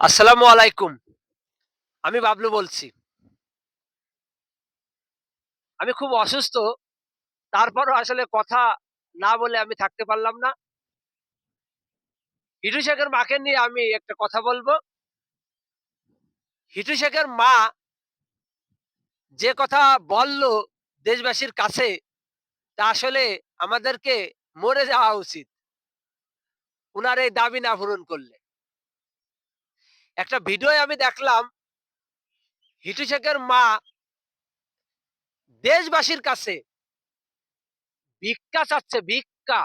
আসসালামু আলাইকুম। আমি বাবলু বলছি। আমি খুব অসুস্থ। তারপরও আসলে কথা না বলে আমি থাকতে পারলাম না। হিটু শেখের মাকে নিয়ে আমি একটা কথা বলব। হিটু শেখের মা যে কথা বলল দেশবাসীর কাছে, তা আসলে আমাদেরকে মরে যাওয়া উচিত। উনার এই দাবি না পূরণ করলে। একটা ভিডিওয় আমি দেখলাম হিটু শেখের মা দেশবাসীর কাছে ভিক্ষা চাচ্ছে ভিক্ষা।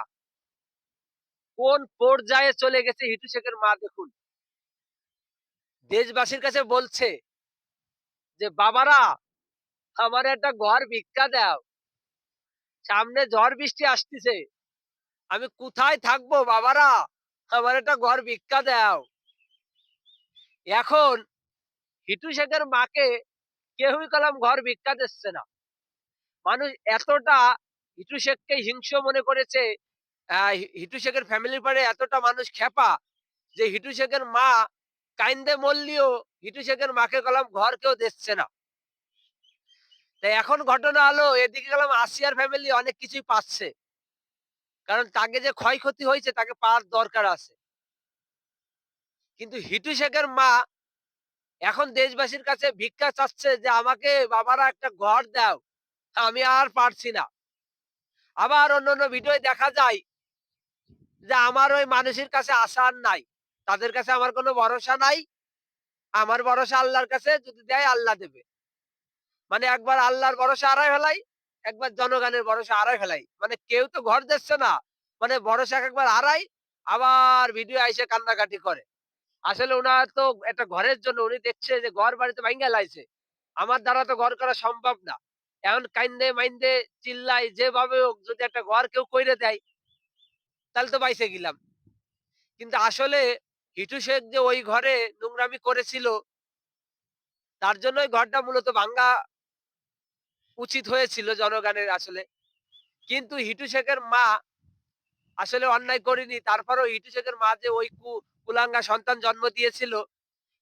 কোন পর্যায়ে চলে গেছে হিটু শেখের মা দেখুন। দেশবাসীর কাছে বলছে যে, "বাবারা আমার একটা ঘর ভিক্ষা দাও। সামনে ঝড় বৃষ্টি আসতেছে আমি কোথায় থাকব বাবারা? আমার একটা ঘর ভিক্ষা দাও।" এখন হিটু শেখের মাকে কেউই কলাম ঘর ভিক্ষা দিচ্ছে না। মানুষ এতটা হিটু শেখকে হিংস্র মনে করেছে, হিটু শেখের ফ্যামিলির পরে এতটা মানুষ ক্ষেপা যে হিটু শেখের মা কাইন্দে মরলিও হিটু শেখের মাকে কলাম ঘর কেউ দিচ্ছে না। তো এখন ঘটনা হলো এদিকে গেলাম আসিয়ার ফ্যামিলি অনেক কিছুই পাচ্ছে। কারণ তাকে যে ক্ষয়ক্ষতি হয়েছে তাকে পাওয়ার দরকার আছে। কিন্তু হিটু শেখের মা এখন দেশবাসীর কাছে ভিক্ষা চাচ্ছে যে, "আমাকে বাবারা একটা ঘর দাও। আমি আর পারছি না।" আবার অন্যান্য ভিডিওয় দেখা যায় যে, "আমার ওই মানুষের কাছে আশা আর নাই। তাদের কাছে আমার কোনো ভরসা নাই। আমার ভরসা আল্লাহর কাছে। যদি দেয় আল্লাহ দেবে।" মানে একবার আল্লাহর ভরসা হারায় ফেলাই, একবার জনগণের ভরসা হারায় ফেলাই। মানে কেউ তো ঘর দিচ্ছে না। মানে ভরসা একবার হারায়, আবার ভিডিও আইসে কান্নাকাটি করে। আসলে উনার তো একটা ঘরের জন্য উনি দেখছে যে ঘর বাড়ি তো ভাইঙ্গা লাইছে। আমার দ্বারা তো ঘর করা সম্ভব না। এখন কাইন্দে মাইন্দে চিল্লাই যেভাবে হোক যদি একটা ঘর কেউ কইরে দেয়, তাহলে তো বাইচে গেলাম। কিন্তু আসলে হিটু শেখ যে ওই ঘরে নোংরামি করেছিল, তার জন্য ওই ঘরটা মূলত ভাঙ্গা উচিত হয়েছিল জনগণের আসলে। কিন্তু হিটু শেখের মা আসলে অন্যায় করেনি। তারপরেও হিটু শেখের মা যে ওই কুলাঙ্গা সন্তান জন্ম দিয়েছিল,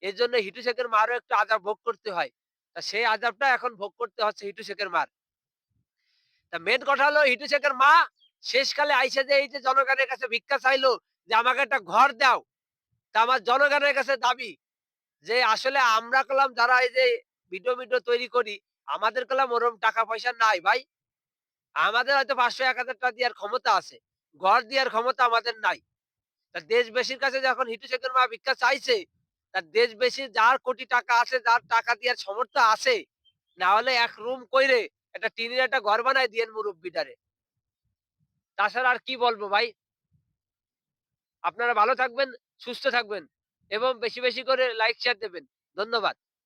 এজন্য হিটু শেখের মারও একটু আযাব ভোগ করতে হয়। তা সেই আযাবটা এখন ভোগ করতে হচ্ছে হিটু শেখের মার। তা মেইন কথা হলো হিটু শেখের মা শেষকালে আইসা যে এই যে জনগণের কাছে ভিক্ষা চাইলো যে, "আমাকে একটা ঘর দাও।" তা আমার জনগণের কাছে দাবি যে আসলে আমরা কলাম যারা এই যে ভিডিও, ভিডিও তৈরি করি, আমাদের কলাম ওরম টাকা পয়সা নাই ভাই। আমাদের হয়তো ৫০০ ৳১,০০০ দেওয়ার ক্ষমতা আছে। ঘর দেওয়ার ক্ষমতা আমাদের নাই। তা দেশবাসীর কাছে যখন হিটু শেখের মা ভিক্ষা চাইছে, তা দেশবাসী যার কোটি টাকা আছে, যার টাকা দেওয়ার সামর্থ্য আছে, না হলে এক রুম কইরে একটা টিনের একটা ঘর বানায় দিয়েন মুরুব্বিটারে। তাছাড়া আর কি বলব ভাই? আপনারা ভালো থাকবেন, সুস্থ থাকবেন এবং বেশি, বেশি করে লাইক শেয়ার দেবেন। ধন্যবাদ।